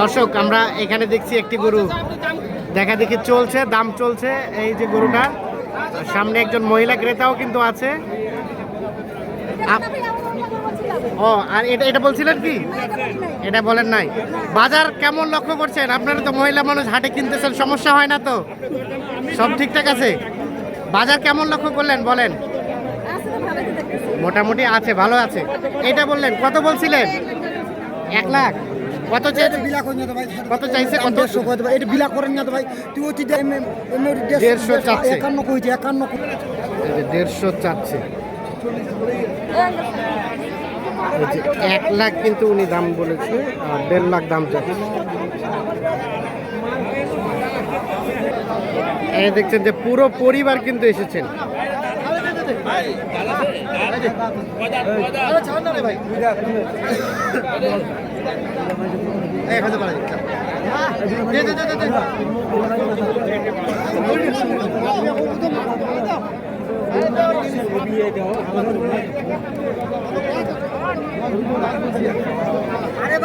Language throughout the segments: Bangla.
দর্শক, আমরা এখানে দেখছি একটি গরু। দেখা দেখি চলছে, দাম চলছে এই যে গরুটা। সামনে একজন মহিলা, ক্রেতাও কিন্তু আছে। ও, আর এটা এটা বলছিলেন কি? এটা বলেন নাই। বাজার কেমন লক্ষ্য করছেন? আপনারা তো মহিলা মানুষ, হাটে কিনতেছেন, সমস্যা হয় না তো? সব ঠিকঠাক আছে? বাজার কেমন লক্ষ্য করলেন? বলেন। মোটামুটি আছে, ভালো আছে। এটা বললেন, কত বলছিলেন? এক লাখ। কত চেয়েছে বিলা করে নিতে ভাই কত চাইছে কত দেড়শো করে দেবো এটা বিলা করে নিতে ভাই তুই এম- দেড়শো- চাচ্ছে। একান্ন কইছে একান্ন দেড়শো চাচ্ছে এক লাখ কিন্তু উনি দাম বলেছে আর দেড় লাখ দাম চাচ্ছে এই দেখছেন যে পুরো পরিবার কিন্তু এসেছেন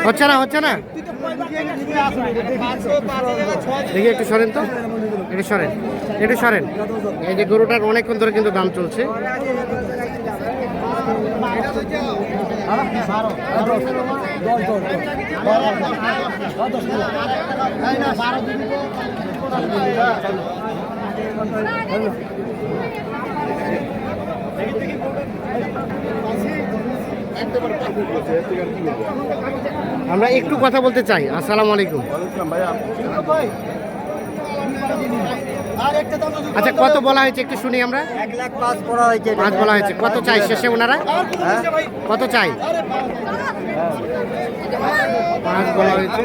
হচ্ছে না হচ্ছে না? দেখি, একটু সরেন তো। একটু সরেন একটু সরেন। এই যে গরুটার অনেকক্ষণ ধরে কিন্তু দাম চলছে। আমরা একটু কথা বলতে চাই। আসসালামু আলাইকুম। আচ্ছা কত বলা হয়েছে একটু শুনি আমরা? পাঁচ বলা হয়েছে। কত চাই? শেষে ওনারা? কত চাই? পাঁচ বলা হয়েছে।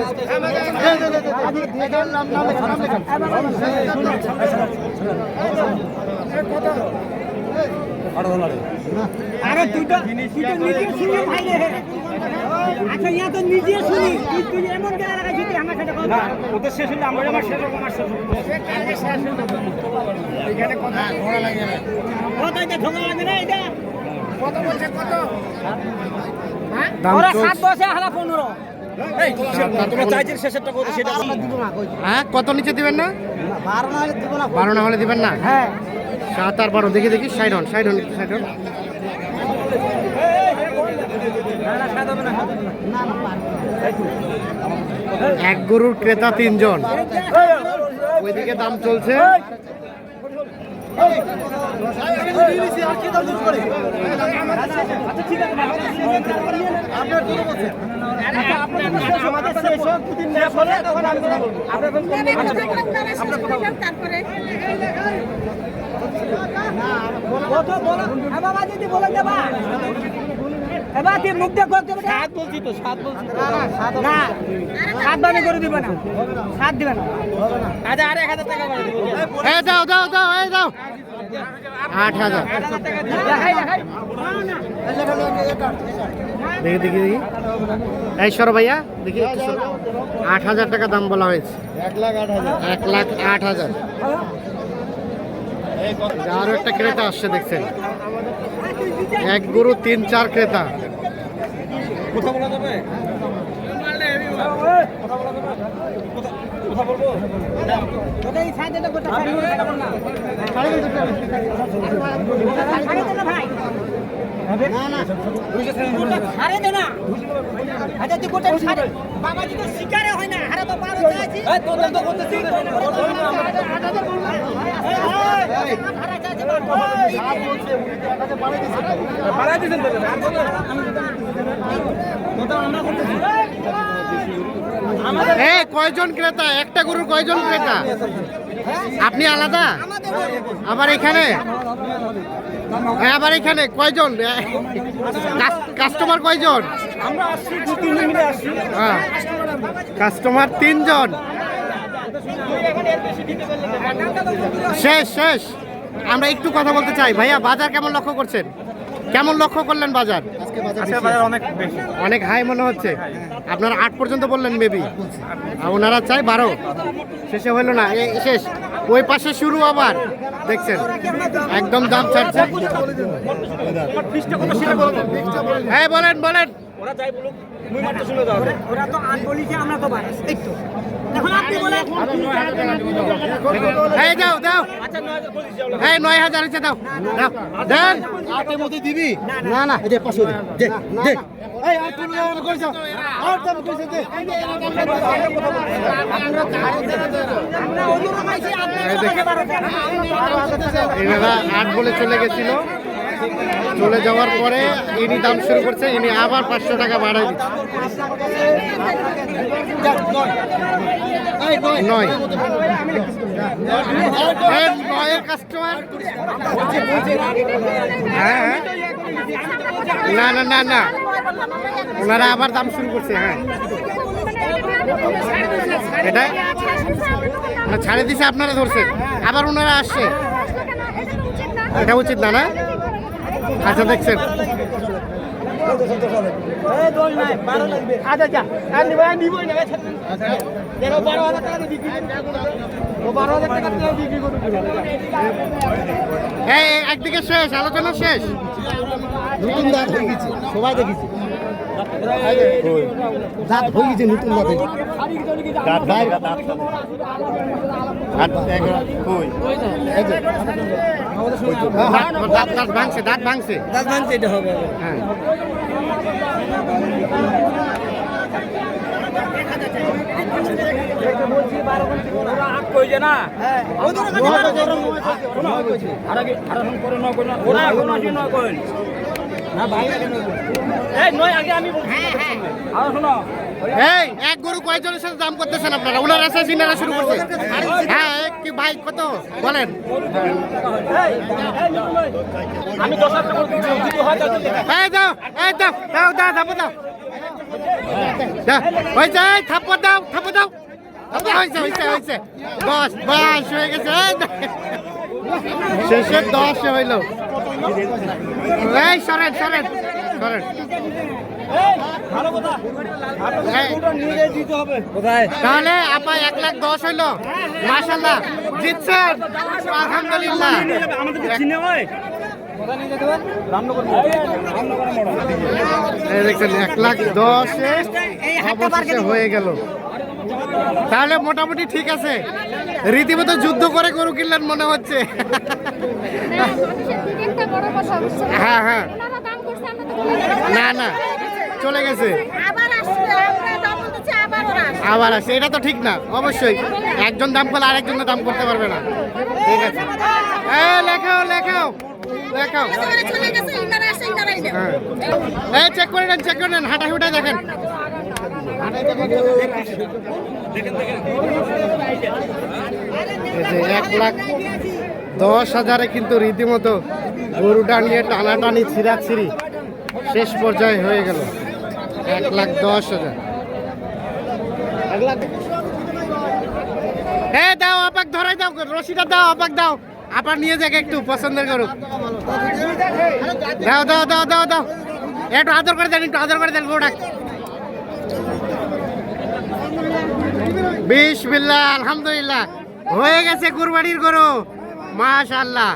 আরে ভাই রে আচ্ছা ইয়া তো নিজে শুনি। তুই তুই এমন গেলা লাগাই যদি আমার সাথে কথা ওদের শেষ হলে আমরা আমার শেষ আমার শেষ এখানে কথা ঘোড়া লাগে না। কত এটা ঠোঙা লাগে না এটা কত বলছে কত? দাম ওরা চলছে। সাত বসে হালা পনেরো। তোমরা চাইছেন শেষেরটা কত সেটা হ্যাঁ কত নিচে দিবেন না? বারো না হলে না বারো না হলে দিবেন না? হ্যাঁ। সাত আর বারো দেখি দেখি সাইড হন সাইড হন সাইড হন এক গরুর ক্রেতা তিনজন। ওইদিকে দাম চলছে। কত বলো বাবা বলে দেবা এবার তুই মুখ সাত বলছি তো সাত বলছি না সাত বানি করে দিবে না। সাত দিবে না। আচ্ছা আর এক হাজার টাকা বাড়ি দিব এই দাও দাও দাও এই দাও। আট হাজার। দেখাই দেখাই। দেখি দেখি দেখি। এই সরো ভাইয়া দেখি আট হাজার টাকা দাম বলা হয়েছে। এক লাখ আট হাজার। এক লাখ আট হাজার। আরও একটা ক্রেতা আসছে দেখছেন। এক গরু তিন চার ক্রেতা। সাইডে করে কাটাবো না সাইডে ভাই বাবা যদি শিকারে হয় না হারা তো পারো চাইছি এই তোর তো করতেছি হারা চাইছে বাড়াই দিছেন তো আমরা করতেছি কয়জন ক্রেতা? একটা গরুর কয়জন ক্রেতা? আপনি আলাদা? আবার এখানে? হ্যাঁ, আবার এখানে? কয়জন? কাস্টমার কয়জন? আসছি হ্যাঁ। কাস্টমার তিনজন। শেষ শেষ। আমরা একটু কথা বলতে চাই। ভাইয়া বাজার কেমন লক্ষ্য করছেন? কেমন লক্ষ্য করলেন বাজার? অনেক হাই মনে হচ্ছে। আপনারা আট পর্যন্ত বললেন বেবি ওনারা চাই বারো। শেষে হইল না শেষ। ওই পাশে শুরু আবার দেখছেন? একদম দাম ছাড়ছে। হ্যাঁ বলেন বলেন। ওরা যাই বলুক মুই মাত্র শুনে যাও ওরা তো আট বলিছে আমরা তো বাইরে এই তো। এখন আপনি বলেন। এই দাও দাও আচ্ছা নয় হাজার যাও। এই নয় হাজার দাও দাও দেন। আটের মধ্যে দিবি? না না এই যে পাঁচশো দে দে। দে এই আর কোনো দাম করেছ আর দাম করেছে দে আমরা অন্য রকমাইছি আপনি এই দেখ। একেবারে এনারা আট বলে চলে গেছিল। চলে যাওয়ার পরে ইনি দাম শুরু করছে ইনি আবার পাঁচশো টাকা বাড়াই দিচ্ছে। নয়। নয়ের কাস্টমার হ্যাঁ হ্যাঁ। না না না না। ওনারা আবার দাম শুরু করছে হ্যাঁ। এটা? ছাড়ে দিছে আপনারা ধরছেন। আবার ওনারা আসছে। এটা উচিত না না? আচ্ছা দেখছেন। একদিকে শেষ আলোচনা শেষ। সবাই দেখেছি। দাঁত হয়ে গেছে নতুন দাঁত হয়ে দাঁত দাঁত দাঁত ভাঙছে দাঁত ভাঙছে এটা হবে হ্যাঁ ওরা এই আর শোনো। এই এক গরু কয়জনের সাথে দাম করতেছেন আপনারা? ওনারা শুরু করছে। হ্যাঁ কি ভাই কত? বলেন। আমি দশ হয় দাও এই দাও দাও দাও দাও দাও হয়েছে এই থাপ্পড় দাও থাপ্পড় দাও। হয়েছে হয়েছে হয়েছে দশ বাস হয়ে গেছে এই। দশ হইল। এই, সরেন সরেন সরেন। তাহলে আপা এক লাখ দশ হইল। মাসাল্লাহ জিতছেন। আলহামদুলিল্লাহ। দেখছেন, এক লাখ দশে হয়ে গেল। তাহলে মোটামুটি ঠিক আছে। রীতিমতো যুদ্ধ করে গরু কিনলেন মনে হচ্ছে। হ্যাঁ, হ্যাঁ। না না চলে গেছে। আবার আসে এটা তো ঠিক না অবশ্যই। একজন দাম করলে আরেকজন দাম করতে পারবে না। ঠিক আছে। লেখাও লেখাও লেখাও। হ্যাঁ। চেক করে নেন চেক করে নেন হাঁটা হুটা দেখেন। এক লাখ দশ হাজারে কিন্তু রীতিমতো গরুটা নিয়ে টানাটানি, ছিঁড়াছিড়ি শেষ পর্যায়ে হয়ে গেল। এক লাখ দশ হাজার। দাও আপাক ধরাই দাও দাও আপাক দাও। নিয়ে যাক একটু, পছন্দের করুক দাও দাও দাও দাও দাও। একটু আদর করে দেন, একটু আদর করে দেন গোটা বিসমিল্লাহ আলহামদুলিল্লাহ। হয়ে গেছে কুরবানির গরু। মাশাআল্লাহ।